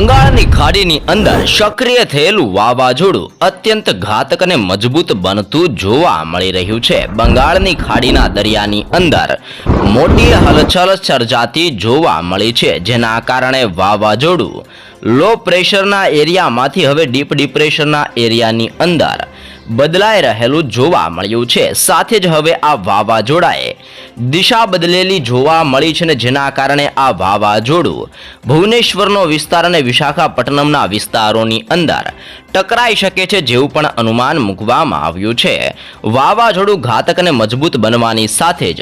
બંગાળની ખાડીની અંદર સક્રિય થયેલું વાવાઝોડું અત્યંત ઘાતક અને મજબૂત બનતું જોવા મળી રહ્યું છે. બંગાળની ખાડીના દરિયાની અંદર મોટી હલચલ સર્જાતી જોવા મળી છે, જેના કારણે વાવાઝોડું લો પ્રેશરના એરિયામાંથી હવે ડીપ ડિપ્રેશનના એરિયાની અંદર બદલાઈ રહેલું જોવા મળ્યું છે. સાથે જ હવે આ વાવાઝોડાએ દિશા બદલેલી જોવા મળી છે ને જેના કારણે આ વાવાઝોડું ભુવનેશ્વરનો વિસ્તાર અને વિશાખાપટ્ટનમના વિસ્તારોની અંદર ટકરાઈ શકે છે જેવું પણ અનુમાન મૂકવામાં આવ્યું છે. વાવાઝોડું ઘાતક અને મજબૂત બનવાની સાથે જ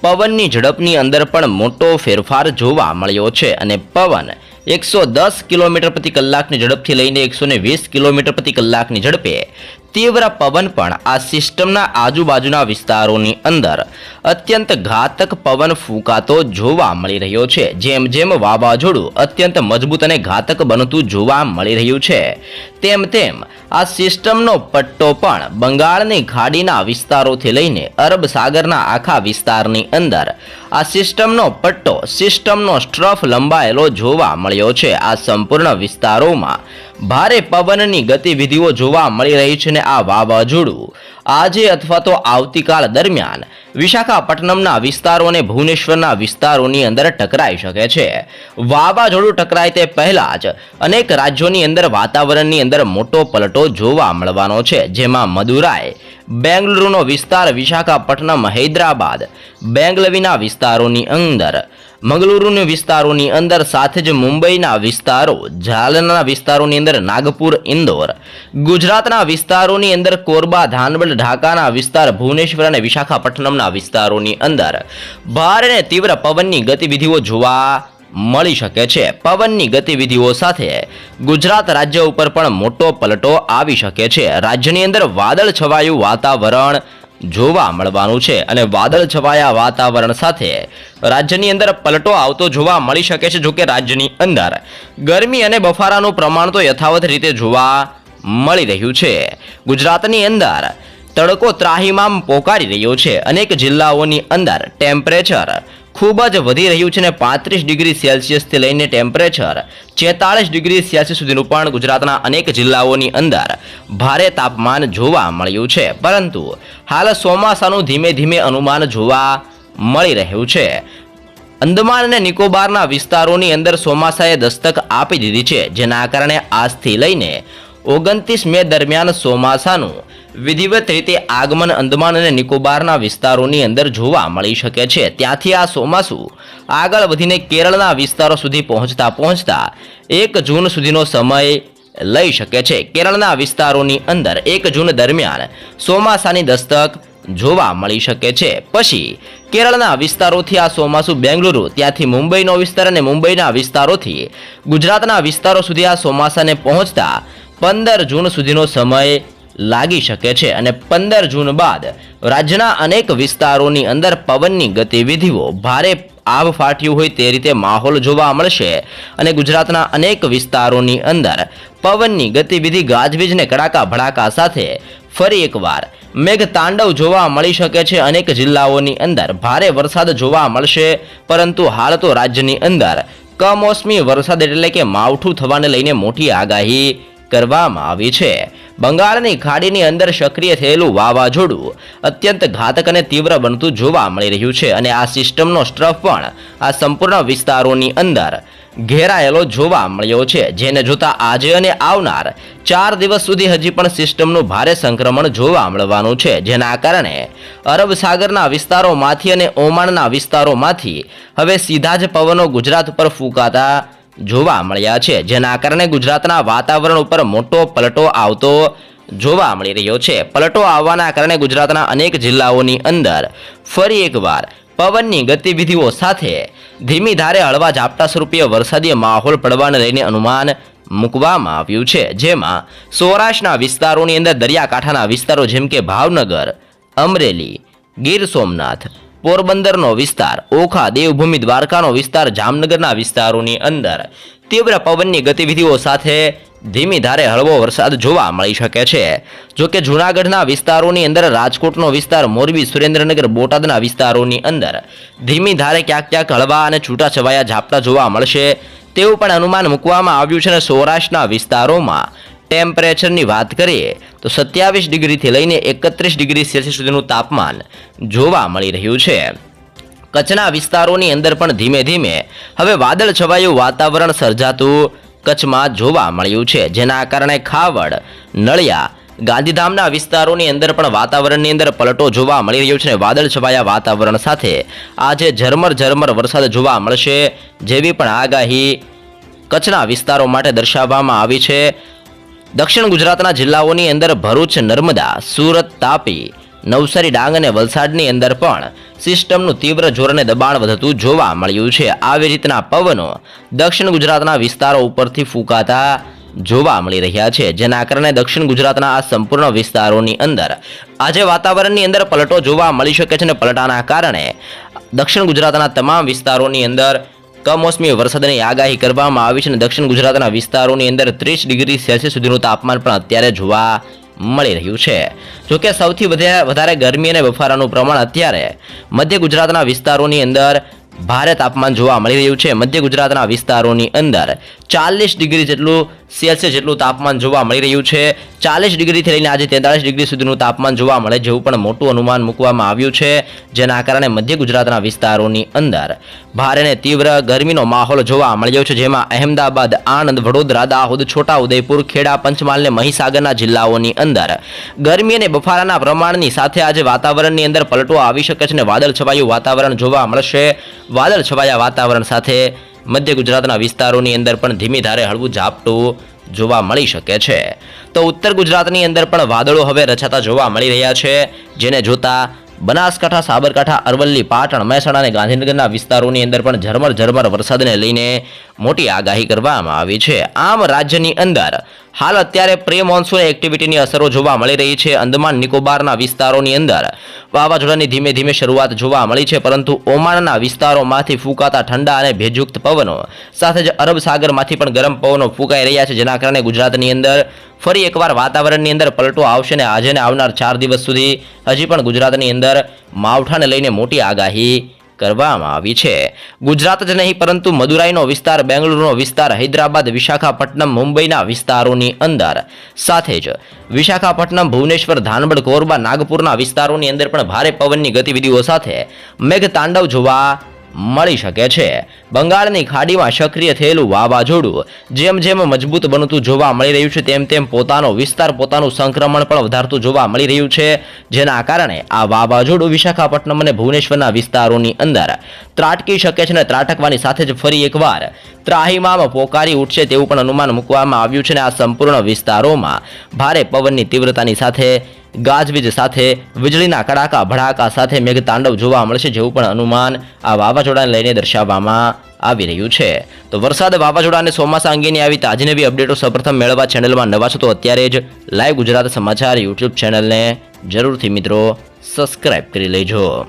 પવનની ઝડપની અંદર પણ મોટો ફેરફાર જોવા મળ્યો છે અને પવન એકસો દસ કિલોમીટર પ્રતિ કલાકની ઝડપથી લઈને એકસો વીસ કિલોમીટર પ્રતિ કલાકની ઝડપે તીવ્ર પવન પણ આ સિસ્ટમના આજુબાજુના વિસ્તારોની અંદર અત્યંત ઘાતક પવન ફૂંકાતો જોવા મળી રહ્યો છે. જેમ જેમ વાવાઝોડું અત્યંત મજબૂત અને ઘાતક બનતું જોવા મળી રહ્યું છે. તેમ તેમ આ સિસ્ટમનો પટ્ટો પણ બંગાળની ખાડીના વિસ્તારોથી લઈને અરબ સાગરના આખા વિસ્તારની અંદર આ સિસ્ટમનો પટ્ટો સિસ્ટમનો સ્ટ્રફ લંબાયેલો જોવા મળ્યો છે. આ સંપૂર્ણ વિસ્તારોમાં ભારે પવનની ગતિવિધિઓ જોવા મળી રહી છે ને આ વાવાઝોડું. આજે અથવા તો આવતીકાલ દરમિયાન વિશાખાપટ્ટનમના વિસ્તારો અને ભુવનેશ્વરના વિસ્તારોની અંદર ટકરાઈ શકે છે. વાવાઝોડું ટકરાય તે પહેલા જ અનેક રાજ્યોની અંદર વાતાવરણની અંદર મોટો પલટો જોવા મળવાનો છે, જેમાં મદુરાઈ, બેંગલુરુનો વિસ્તાર, વિશાખાપટ્ટનમ, હૈદરાબાદ, બેંગલવીના વિસ્તારોની અંદર મંગલુરુના વિસ્તારોની અંદર સાથે જ મુંબઈના વિસ્તારો, ઝાલના વિસ્તારોની અંદર નાગપુર, ઇન્દોર, ગુજરાતના વિસ્તારોની અંદર કોરબા ધાનબલ ઢાકાના વિસ્તાર, ભુવનેશ્વર અને વિશાખાપટ્ટનમના વિસ્તારોની અંદર ભારે અને તીવ્ર પવનની ગતિવિધિઓ જોવા મળી શકે છે. પવનની ગતિવિધિઓ સાથે ગુજરાત રાજ્ય ઉપર પણ મોટો પલટો આવી શકે છે. રાજ્યની અંદર વાદળ છવાયું વાતાવરણ જોવા મળવાનું છે અને વાદળ છવાયા વાતાવરણ સાથે રાજ્યની અંદર પલટો આવતો જોવા મળી શકે છે જોકે રાજ્યની અંદર ગરમી અને બફારાનું પ્રમાણ તો યથાવત રીતે જોવા મળી રહ્યું છે. ગુજરાતની અંદર તડકો ત્રાહીમામ પોકારી રહ્યો છે. અનેક જિલ્લાઓની અંદર ટેમ્પરેચર ખૂબ જ વધી રહ્યું છે ને પાંત્રીસ ડિગ્રી સેલ્સિયસથી લઈને ટેમ્પરેચર છેતાળીસ ડિગ્રી સેલ્સિયસ સુધીનું પણ ગુજરાતના અનેક જિલ્લાઓની અંદર ભારે તાપમાન જોવા મળ્યું છે. પરંતુ હાલ ચોમાસાનું ધીમે ધીમે અનુમાન જોવા મળી રહ્યું છે. અંદમાન અને નિકોબારના વિસ્તારોની અંદર ચોમાસાએ દસ્તક આપી દીધી છે, જેના કારણે આજથી લઈને ઓગણત્રીસ મે દરમિયાન ચોમાસાનું વિધિવત રીતે આગમન અંદમાન અને નિકોબારના વિસ્તારોની અંદર જોવા મળી શકે છે. ત્યાંથી આ ચોમાસું આગળ વધીને કેરળના વિસ્તારો સુધી પહોંચતા પહોંચતા એક જૂન સુધીનો સમય લઈ શકે છે. કેરળના વિસ્તારોની અંદર એક જૂન દરમિયાન ચોમાસાની દસ્તક જોવા મળી શકે છે. પછી કેરળના વિસ્તારોથી આ ચોમાસું બેંગલુરુ, ત્યાંથી મુંબઈનો વિસ્તાર અને મુંબઈના વિસ્તારોથી ગુજરાતના વિસ્તારો સુધી આ ચોમાસાને પહોંચતા પંદર જૂન સુધીનો સમય લાગી શકે છે અને પંદર જૂન બાદ રાજ્યના અનેક વિસ્તારોની અંદર પવનની ગતિવિધિઓ ભારે આભ ફાટ્યું હોય તે રીતે માહોલ જોવા મળશે અને ગુજરાતના અનેક વિસ્તારોની અંદર પવનની ગતિવિધિ ગાજવીજને કડાકા ભડાકા સાથે ફરી એકવાર મેઘ તાંડવ જોવા મળી શકે છે. અનેક જિલ્લાઓની અંદર ભારે વરસાદ જોવા મળશે, પરંતુ હાલ તો રાજ્યની અંદર કમોસમી વરસાદ એટલે કે માવઠું થવાને લઈને મોટી આગાહી કરવામાં આવી છે. બંગાળની ખાડીની અંદર સક્રિય થયેલું વાવાઝોડું અત્યંત ઘાતક અને તીવ્ર બનતું જોવા મળી રહ્યું છે અને આ સિસ્ટમનો સ્ટ્રફ પણ આ સંપૂર્ણ વિસ્તારોની અંદર ઘેરાયેલો જોવા મળ્યો છે. જેને જોતા આજે અને આવનાર ચાર દિવસ સુધી હજી પણ સિસ્ટમનું ભારે સંક્રમણ જોવા મળવાનું છે. જેના કારણે અરબ સાગરના વિસ્તારોમાંથી અને ઓમાનના વિસ્તારોમાંથી હવે સીધા જ પવનો ગુજરાત પર ફૂંકાતા જોવા મળ્યા છે. જેના કારણે ગુજરાતના વાતાવરણ ઉપર મોટો પલટો આવતો જોવા મળી રહ્યો છે. પલટો આવવાના કારણે ગુજરાતના અનેક જિલ્લાઓની અંદર ફરી એકવાર પવનની ગતિવિધિઓ સાથે ધીમી ધારે હળવા ઝાપટા સ્વરૂપે વરસાદી માહોલ પડવાને લઈને અનુમાન મૂકવામાં આવ્યું છે. જેમાં સૌરાષ્ટ્રના વિસ્તારોની અંદર દરિયાકાંઠાના વિસ્તારો જેમ કે ભાવનગર, અમરેલી, ગીર સોમનાથ પોરબંદરનો વિસ્તાર, ઓખા દેવભૂમિ દ્વારકાનો વિસ્તાર, જામનગરના વિસ્તારોની અંદર. તીવ્ર પવનની ગતિવિધિઓ સાથે ધીમી ધારે હળવો વરસાદ જોવા મળી શકે છે. જો કે જૂનાગઢના વિસ્તારોની અંદર, રાજકોટનો વિસ્તાર, મોરબી, સુરેન્દ્રનગર, બોટાદના વિસ્તારોની અંદર ધીમી ધારે ક્યાંક ક્યાંક હળવા અને છૂટાછવાયા ઝાપટા જોવા મળશે. તેવું પણ અનુમાન મૂકવામાં આવ્યું છે અને સૌરાષ્ટ્રના વિસ્તારોમાં ટેમ્પરેચરની વાત કરીએ, તો સત્યાવીસ ડિગ્રીથી લઈને એકત્રીસ ડિગ્રી સેલ્સિયસ સુધીનું તાપમાન જોવા મળી રહ્યું છે. કચ્છના વિસ્તારોની અંદર પણ ધીમે ધીમે હવે વાદળ છવાયું વાતાવરણ સર્જાતું કચ્છમાં જોવા મળ્યું છે, જેના કારણે ખાવડ, નળિયા, ગાંધીધામના વિસ્તારોની અંદર પણ વાતાવરણની અંદર પલટો જોવા મળી રહ્યો છે વાદળ છવાયા વાતાવરણ સાથે આજે ઝરમર ઝરમર વરસાદ જોવા મળશે જેવી પણ આગાહી કચ્છના વિસ્તારો માટે દર્શાવવામાં આવી છે. દક્ષિણ ગુજરાતના જિલ્લાઓની અંદર ભરૂચ, નર્મદા, સુરત, તાપી, નવસારી, ડાંગ અને વલસાડની અંદર પણ સિસ્ટમનું તીવ્ર જોરને દબાણ વધતું જોવા મળ્યું છે. આવી રીતના પવનો દક્ષિણ ગુજરાતના વિસ્તારો ઉપરથી ફૂંકાતા જોવા મળી રહ્યા છે. જેના કારણે દક્ષિણ ગુજરાતના આ સંપૂર્ણ વિસ્તારોની અંદર આજે વાતાવરણની અંદર પલટો જોવા મળી શકે છે અને પલટાના કારણે દક્ષિણ ગુજરાતના તમામ વિસ્તારોની અંદર કમોસમી વરસાદની આગાહી કરવામાં આવી છે અને દક્ષિણ ગુજરાતના વિસ્તારોની અંદર ત્રીસ ડિગ્રી સેલ્સિયસ સુધીનું તાપમાન પણ અત્યારે જોવા મળી રહ્યું છે. જોકે સૌથી વધારે વધારે ગરમી અને બફારાનું પ્રમાણ અત્યારે મધ્ય ગુજરાતના વિસ્તારોની અંદર ભારે તાપમાન જોવા મળી રહ્યું છે. મધ્ય ગુજરાતના વિસ્તારોની અંદર ચાલીસ ડિગ્રી જેટલું સેલ્સિયસ જેટલું તાપમાન જોવા મળી રહ્યું છે. ચાલીસ ડિગ્રીથી લઈને આજે તેતાલીસ ડિગ્રી સુધીનું તાપમાન જોવા મળે જેવું પણ મોટું અનુમાન મૂકવામાં આવ્યું છે, જેના કારણે મધ્ય ગુજરાતના વિસ્તારોની અંદર ભારે અને તીવ્ર ગરમીનો માહોલ જોવા મળ્યો છે, જેમાં અહેમદાબાદ, આણંદ, વડોદરા, દાહોદ, છોટાઉદેપુર, ખેડા, પંચમહાલ અને મહીસાગરના જિલ્લાઓની અંદર ગરમી અને બફારાના પ્રમાણની સાથે આજે વાતાવરણની અંદર પલટો આવી શકે છે અને વાદળ છવાયું વાતાવરણ જોવા મળશે. વાદળ છવાયા વાતાવરણ સાથે મધ્ય ગુજરાતના વિસ્તારોની અંદર પણ ધીમી ધારે હળવું ઝાપટું જોવા મળી શકે છે. તો ઉત્તર ગુજરાતની અંદર પણ વાદળો હવે રચાતા જોવા મળી રહ્યા છે, જેને જોતા બનાસકાંઠા, સાબરકાંઠા, અરવલ્લી, પાટણ, મહેસાણા અને ગાંધીનગરના વિસ્તારોની અંદર પણ ઝરમર ઝરમર વરસાદને લઈને મોટી આગાહી કરવામાં આવી છે. આમ રાજ્યની અંદર હાલ અત્યારે પ્રે મોન્સૂન એક્ટિવિટીની અસરો જોવા મળી રહી છે. અંદમાન નિકોબારના વિસ્તારોની અંદર વાવાઝોડાની ધીમે ધીમે શરૂઆત જોવા મળી છે, પરંતુ ઓમાનના વિસ્તારોમાંથી ફૂંકાતા ઠંડા અને ભેજયુક્ત પવનો સાથે જ અરબ સાગરમાંથી પણ ગરમ પવનો ફૂંકાઈ રહ્યા છે. જેના કારણે ગુજરાતની અંદર ફરી એકવાર વાતાવરણની અંદર પલટો આવશે ને આજે આવનાર ચાર દિવસ સુધી હજી પણ ગુજરાતની અંદર માવઠાને લઈને મોટી આગાહી કરવામાં આવી છે. ગુજરાત જ નહીં, પરંતુ મદુરાઈનો વિસ્તાર, બેંગલુરુનો વિસ્તાર, હૈદરાબાદ, વિશાખાપટ્ટનમ, મુંબઈના વિસ્તારોની અંદર. સાથે જ વિશાખાપટ્ટનમ, ભુવનેશ્વર ધાનબડ કોરબા, નાગપુરના વિસ્તારોની અંદર પણ ભારે પવનની ગતિવિધિઓ સાથે મેઘતાંડવ જોવા મળી શકે છે. બંગાળની ખાડીમાં સક્રિય થયેલું વાવાઝોડું જેમ જેમ મજબૂત બનતું જોવા મળી રહ્યું છે, તેમ તેમ પોતાનો વિસ્તાર, પોતાનું સંક્રમણ પણ વધારતું જોવા મળી રહ્યું છે. જેના કારણે આ વાવાઝોડું વિશાખાપટ્ટનમ અને ભુવનેશ્વરના વિસ્તારોની અંદર ત્રાટકી શકે છે અને ત્રાટકવાની સાથે જ ફરી એકવાર ત્રાહીમામ પોકારી ઉઠશે તેવું પણ અનુમાન મૂકવામાં આવ્યું છે અને આ સંપૂર્ણ વિસ્તારોમાં ભારે પવનની તીવ્રતાની સાથે ગાજવીજ સાથે, વીજળીના કડાકા ભડાકા સાથે મેઘતાંડવ જોવા મળશે જેવું પણ અનુમાન આ વાવાઝોડાને લઈને દર્શાવવામાં આવી રહ્યું છે. તો વરસાદ વાવાઝોડાને ચોમાસા અંગેની આવી તાજી નવી અપડેટો સૌપ્રથમ મેળવવા ચેનલમાં નવા છો તો અત્યારે જ લાઈવ ગુજરાત સમાચાર યુટ્યુબ ચેનલને જરૂરથી મિત્રો સબસ્ક્રાઇબ કરી લેજો.